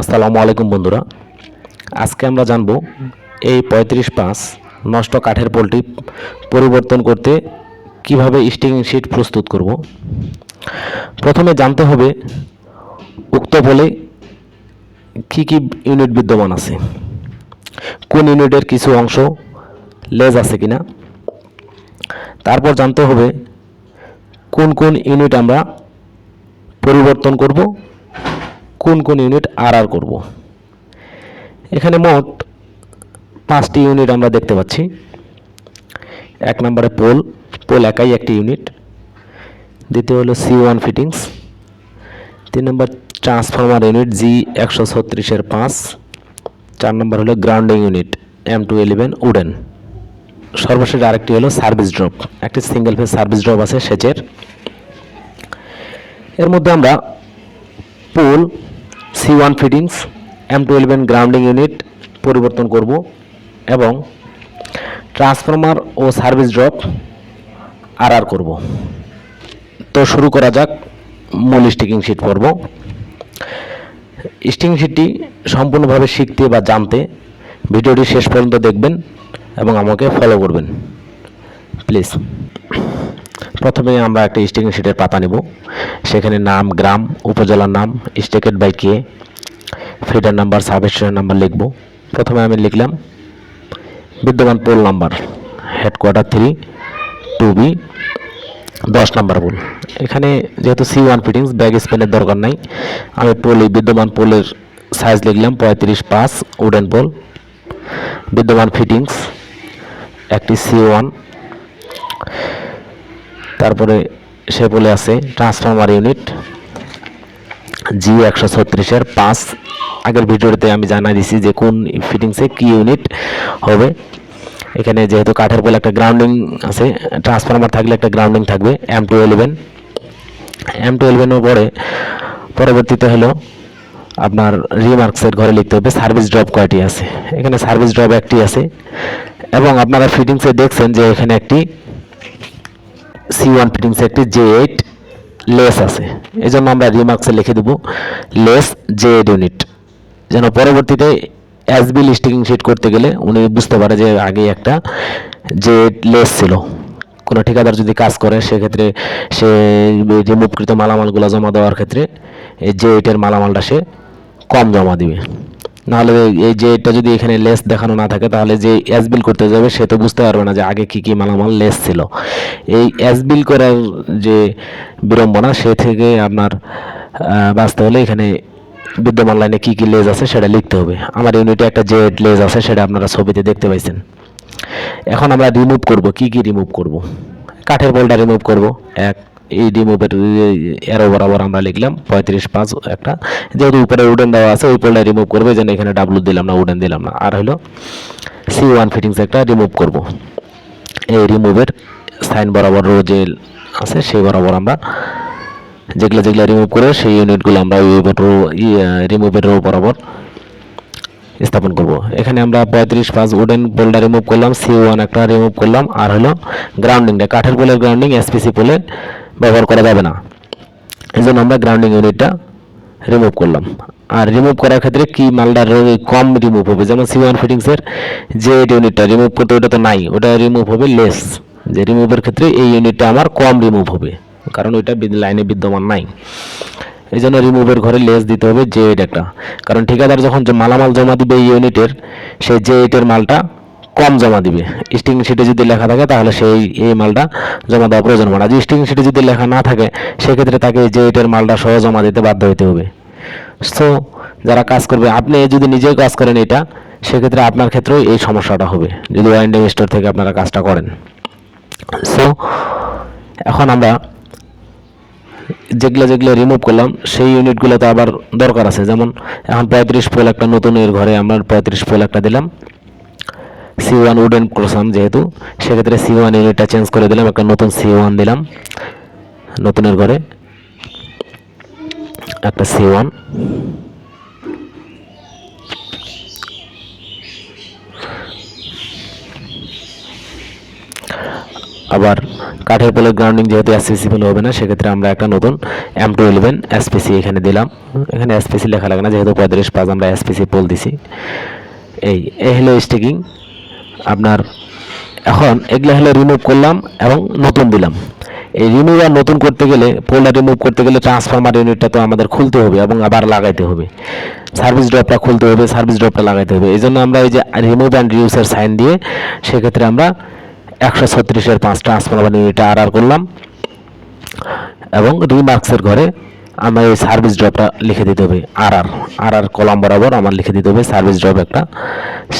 আসসালামু আলাইকুম বন্ধুরা। আজকে আমরা জানব এই পঁয়ত্রিশ পাঁচ নষ্ট কাঠের পোলট্রি পরিবর্তন করতে কীভাবে স্টিং শিট প্রস্তুত করব। প্রথমে জানতে হবে উক্ত পোলে কী কী ইউনিট বিদ্যমান আছে, কোন ইউনিটের কিছু অংশ লেজ আছে কিনা। তারপর জানতে হবে কোন কোন ইউনিট আমরা পরিবর্তন করব কোন কোন ইউনিট আর আর করব। এখানে মোট পাঁচটি ইউনিট আমরা দেখতে পাচ্ছি। এক নম্বরে পোল পোল একাই একটি ইউনিট দ্বিতীয় হলো সি ওয়ান ফিটিংস তিন নম্বর ট্রান্সফরমার ইউনিট জি একশো ছত্রিশের পাঁচ। চার নম্বর হলো grounding unit M two eleven wooden সর্বশেষ আরেকটি হলো সার্ভিস ড্রপ একটি সিঙ্গেল ফেজ সার্ভিস ড্রপ আছে সেচের। এর মধ্যে আমরা pole C one fittings M two eleven grounding unit পরিবর্তন করব এবং ট্রান্সফরমার ও সার্ভিস ড্রপ আর আর করব। তো শুরু করা যাক, মূল স্টিকিং শিট পর্ব। স্টিকিং শিটটি সম্পূর্ণভাবে শিখতে বা জানতে ভিডিওটি শেষ পর্যন্ত দেখবেন এবং আমাকে ফলো করবেন। প্লিজ প্রথমে আমরা একটা স্টিকিং শিটের পাতা নেব। সেখানে নাম, গ্রাম, উপজেলার নাম স্টেকেট by K, feeder number substation number লিখব। প্রথমে আমি লিখলাম বিদ্যমান pole number, headquarter three, two B, দশ নাম্বার পোল। এখানে যেহেতু সি ওয়ান ফিটিংস, ব্যাগ স্পেনের দরকার নাই। আমি পোল বিদ্যমান পোলের সাইজ লিখলাম পঁয়ত্রিশ পাঁচ উডেন পোল। বিদ্যমান ফিটিংস, একটি সি ওয়ান। তারপরে সে বলে আছে ট্রান্সফরমার ইউনিট জি একশো ছত্রিশের পাঁচ। আগের ভিডিওতে আমি জানাই দিছি যে কোন ফিটিংসে কি ইউনিট হবে। এখানে যেহেতু কাঠের বলে একটা গ্রাউন্ডিং আছে ট্রান্সফরমার থাকলে একটা গ্রাউন্ডিং থাকবে M two eleven M two ইলেভেনের পরে, পরবর্তীতে হলো আপনার রিমার্কসের ঘরে লিখতে হবে সার্ভিস ড্রপ কয়টি আছে? এখানে সার্ভিস ড্রপ একটি আছে, এবং আপনারা ফিটিংসে দেখছেন যে এখানে একটি সি ওয়ান ফিটিংসে একটি জে এইট লেস আছে। এই জন্য আমরা রিমার্কসে লিখে দেবো লেস জে এইট ইউনিট যেন পরবর্তীতে অ্যাসবিল স্টিকিং শিট করতে গেলে উনি বুঝতে পারে যে আগে একটা জে এইট লেস ছিল। কোনো ঠিকাদার যদি কাজ করে, সেক্ষেত্রে সে রিমুভকৃত মালামালগুলো জমা দেওয়ার ক্ষেত্রে এই জে এইটের মালামালটা সে কম জমা দিবে। নাহলে এই যে এটা যদি এখানে লেস দেখানো না থাকে, তাহলে যে অ্যাসবিল করতে যাবে, সে তো বুঝতে পারবে না যে আগে কি কি মালামাল লেস ছিল। এই অ্যাসবিল করার যে বিড়ম্বনা, সে থেকে আপনার বাঁচতে হলে এখানে বিদ্যমান লাইনে কি কি লেজ আছে সেটা লিখতে হবে। আমার ইউনিটে একটা জেড লেজ আছে সেটা আপনারা ছবিতে দেখতে পাইছেন। এখন আমরা রিমুভ করব। কি কি রিমুভ করব? কাঠের বলটা রিমুভ করব। এক এই রিমুভের এরো বরাবর আমরা লিখলাম, পঁয়ত্রিশ পাঁচ একটা। যেহেতু উপরে উডেন দেওয়া আছে, ওই পোলটা রিমুভ করবে, যেন এখানে ডাব্লু দিলাম না উডেন দিলাম না। আর হলো সি ওয়ান ফিটিংস একটা রিমুভ করব। এই রিমুভের সাইন বরাবর যে আছে, সেই বরাবর আমরা যেগুলো যেগুলো রিমুভ করে, সেই ইউনিটগুলো আমরা রো রিমুভের বরাবর স্থাপন করব। এখানে আমরা পঁয়ত্রিশ পাঁচ উডেন পোলটা রিমুভ করলাম সি ওয়ান একটা রিমুভ করলাম। আর হলো গ্রাউন্ডিংটা কাঠের পোলের গ্রাউন্ডিং এসপিসি পোলে ব্যবহার করা যাবে না। এই জন্য আমরা গ্রাউন্ডিং ইউনিটটা রিমুভ করলাম। আর রিমুভ করার ক্ষেত্রে কি মালটার কম রিমুভ হবে? যেমন সি ফিটিংসের যে ইউনিটটা রিমুভ করতে ওটা তো নাই, ওটা রিমুভ হবে লেস যে রিমুভের ক্ষেত্রে এই ইউনিটটা আমার কম রিমুভ হবে, কারণ ওইটা লাইনে বিদ্যমান নাই। এই জন্য রিমুভের ঘরে লেস দিতে হবে জে এইট একটা। কারণ ঠিকাদার যখন মালামাল জমা দিবে এই ইউনিটের সেই জে এইটের মালটা কম জমা দিবে। স্টিং শিটে যদি লেখা থাকে, তাহলে সেই এই মালটা জমা দেওয়া প্রয়োজন পড়ে না। স্টিং শিটে যদি লেখা না থাকে, সেক্ষেত্রে তাকে জে এইটের মালটা সহ জমা দিতে বাধ্য হতে হবে। সো যারা কাজ করবে, আপনি যদি নিজেই কাজ করেন এটা, সেক্ষেত্রে আপনার ক্ষেত্রেও এই সমস্যাটা হবে, যদি ওয়াইন্ডিং স্টোর থেকে আপনারা কাজটা করেন। সো এখন আমরা যেগুলো যেগুলো রিমুভ করলাম, সেই ইউনিটগুলো তো আবার দরকার আছে। যেমন, এখন পঁয়ত্রিশ পোল একটা নতুনের ঘরে আমরা পঁয়ত্রিশ পোল একটা দিলাম। সি ওয়ান উডেন করসাম যেহেতু, সেক্ষেত্রে সি ওয়ান ইউনিটটা চেঞ্জ করে দিলাম, একটা নতুন সি ওয়ান দিলাম, নতুনের ঘরে। একটা সি ওয়ান আবার কাঠের পোলের গ্রাউন্ডিং যেহেতু এসপিসি পোল হবে না, সেক্ষেত্রে আমরা একটা নতুন এম টু ইলেভেন এসপিসি এখানে দিলাম। এখানে এসপিসি লেখা লাগে না, যেহেতু পঁয়ত্রিশ পাঁচ আমরা এসপিসি পোল দিছি। এই এই হলো স্টিকিং আপনার এখন এগুলো হলে রিমুভ করলাম এবং নতুন দিলাম। এই রিমুভ আর নতুন করতে গেলে পোলটা রিমুভ করতে গেলে ট্রান্সফরমার ইউনিটটা তো আমাদের খুলতে হবে এবং আবার লাগাইতে হবে। সার্ভিস ড্রপটা খুলতে হবে সার্ভিস ড্রপটা লাগাইতে হবে। এই জন্য আমরা এই যে রিমুভ অ্যান্ড রিউসের সাইন দিয়ে সেক্ষেত্রে আমরা একশো ছত্রিশের পাঁচ ট্রান্সফরমার ইউনিটটা আর আর করলাম এবং রিমার্কসের ঘরে আমার এই সার্ভিস ড্রপটা লিখে দিতে হবে আর আর আর আর কলাম বরাবর আমার লিখে দিতে হবে সার্ভিস ড্রপ একটা।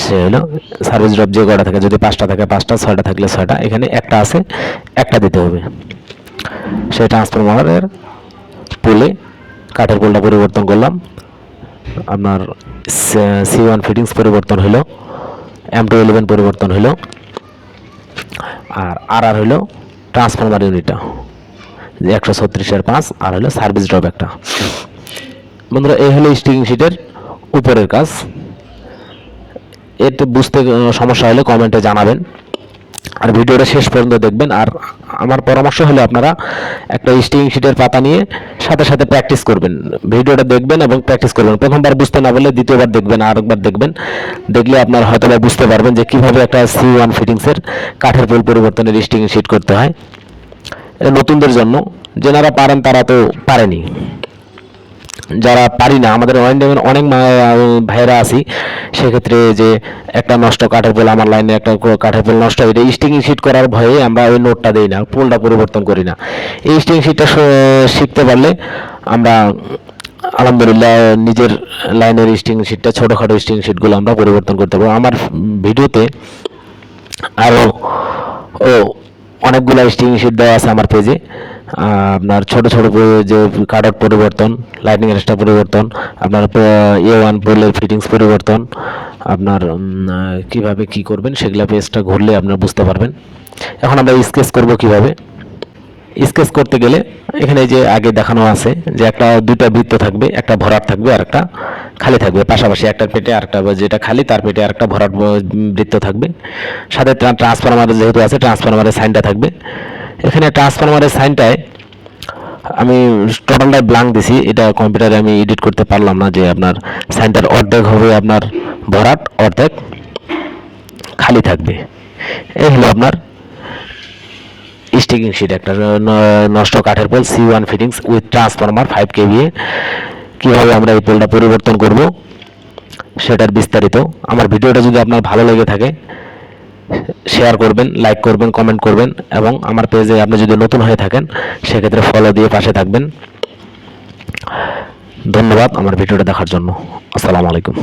সে হলো সার্ভিস ড্রপ যে কটা থাকে, যদি পাঁচটা থাকে, পাঁচটা, ছয়টা থাকলে ছয়টা, এখানে একটা আছে, একটা দিতে হবে। সেই ট্রান্সফরমারের পোলে কাঠের পোলটা পরিবর্তন করলাম। আপনার সি ওয়ান ফিটিংস পরিবর্তন হলো এম টু ইলেভেন পরিবর্তন হলো, আর আর আর হলো ট্রান্সফরমার ইউনিটটা একশো ছত্রিশের পাঁচ, আর হলো সার্ভিস ড্রপ একটা। বন্ধুরা, এই হলো স্টিকিং শিটের উপরের কাজ। এতে বুঝতে সমস্যা হলে কমেন্টে জানাবেন। আর ভিডিওটা শেষ পর্যন্ত দেখবেন। আর আমার পরামর্শ হলো আপনারা একটা স্টিং শিটের পাতা নিয়ে সাথে সাথে প্র্যাকটিস করবেন। ভিডিওটা দেখবেন এবং প্র্যাকটিস করবেন। প্রথমবার বুঝতে না বললে দ্বিতীয়বার দেখবেন, আর একবার দেখবেন। দেখলে আপনার হয়তো বুঝতে পারবেন যে কীভাবে একটা সি ওয়ান ফিটিংসের কাঠের পোল পরিবর্তনের স্টিং শিট করতে হয়। এটা নতুনদের জন্য। যেনারা পারেন তারা তো পারেনি। যারা পারি না, আমাদের অনেক অনেক ভাইয়েরা আছি। সেক্ষেত্রে যে একটা নষ্ট কাঠের পোল আমার লাইনে একটা কাঠের পোল নষ্ট হয়ে স্টিকিং শিট করার ভয়ে আমরা ওই নোটটা দিই না, পোলটা পরিবর্তন করি না। এই স্টিকিং শিটটা শিখতে পারলে আমরা আলহামদুলিল্লাহ নিজের লাইনের স্টিং শিটটা ছোটোখাটো স্টিং শিটগুলো আমরা পরিবর্তন করতে পারব। আমার ভিডিওতে আরও ও অনেকগুলো স্টিং শিট দেওয়া আছে আমার পেজে আপনার ছোট ছোট যে যে আউট পরিবর্তন লাইটিং রেস্টার পরিবর্তন, আপনার এ ওয়ান পোলের ফিটিংস পরিবর্তন, আপনার কীভাবে কি করবেন, সেগুলো পেজটা ঘুরলে আপনার বুঝতে পারবেন। এখন আমরা স্কেচ করব কীভাবে। স্কেচ করতে গেলে এখানে যে আগে দেখানো আছে, যে একটা, দুইটা বৃত্ত থাকবে, একটা ভরাট থাকবে আর একটা খালি থাকবে। পাশাপাশি একটা পেটে আর একটা যেটা খালি, তার পেটে আর একটা ভরাট বৃত্ত থাকবে। সাথে ট্রান্সফরমারের যেহেতু আছে ট্রান্সফরমারের সাইনটা থাকবে। এখানে ট্রান্সফরমারের সাইনটায় আমি টোটালটাই ব্লাঙ্ক দিছি। এটা কম্পিউটারে আমি এডিট করতে পারলাম না যে আপনার সাইনটার অর্ধেক হবে আপনার ভরাট, অর্ধেক খালি থাকবে। এই হলো আপনার স্টিকিং শিট একটা নষ্ট কাঠের pole C one fittings with transformer five KVA কীভাবে আমরা এই পোলটা পরিবর্তন করব, সেটার বিস্তারিত। আমার ভিডিওটা যদি আপনার ভালো লেগে থাকে শেয়ার করবেন লাইক করবেন কমেন্ট করবেন, এবং আমার পেজে আপনি যদি নতুন হয়ে থাকেন, সেক্ষেত্রে ফলো দিয়ে পাশে থাকবেন। ধন্যবাদ আমার ভিডিওটা দেখার জন্য। আসসালামু আলাইকুম।